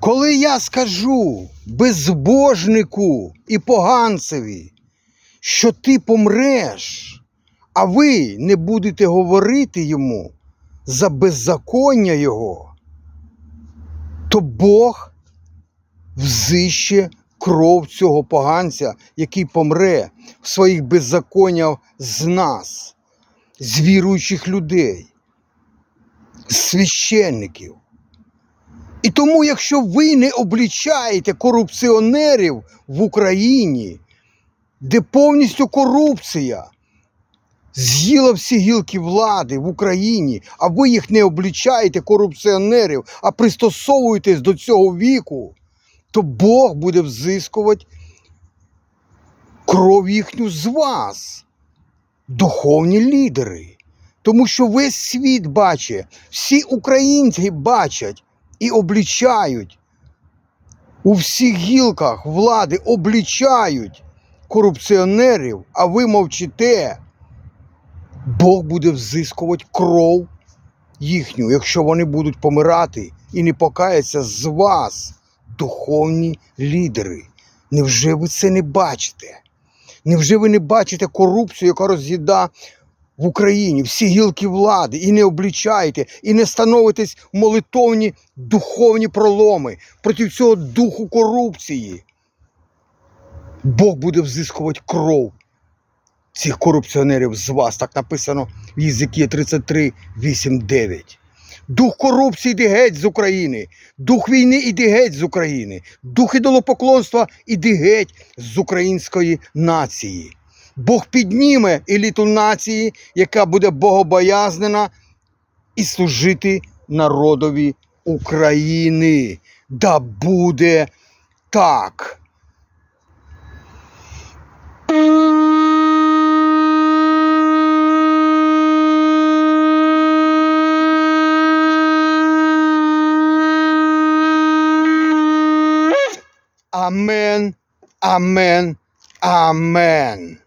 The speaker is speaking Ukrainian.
Коли я скажу безбожнику і поганцеві, що ти помреш, а ви не будете говорити йому за беззаконня його, то Бог взище кров цього поганця, який помре в своїх беззаконнях з нас, з віруючих людей, з священників. І тому, якщо ви не облічаєте корупціонерів в Україні, де повністю корупція з'їла всі гілки влади в Україні, а ви їх не облічаєте корупціонерів, а пристосовуєтесь до цього віку, то Бог буде взискувати кров їхню з вас, духовні лідери. Тому що весь світ бачить, всі українці бачать і облічають. У всіх гілках влади облічають корупціонерів, а ви мовчите. Бог буде взискувати кров їхню, якщо вони будуть помирати і не покаяться з вас, духовні лідери. Невже ви це не бачите? Невже ви не бачите корупцію, яка роз'їда в Україні всі гілки влади, і не облічаєте, і не становитесь молитовні духовні проломи проти цього духу корупції? Бог буде взискувати кров цих корупціонерів з вас. Так написано в Єзикії 33, 8, 9. Дух корупції йди геть з України, дух війни іди геть з України, дух ідолопоклонства іди геть з української нації. Бог підніме еліту нації, яка буде богобоязнена і служити народові України. Да буде так. Амен, амен, амен.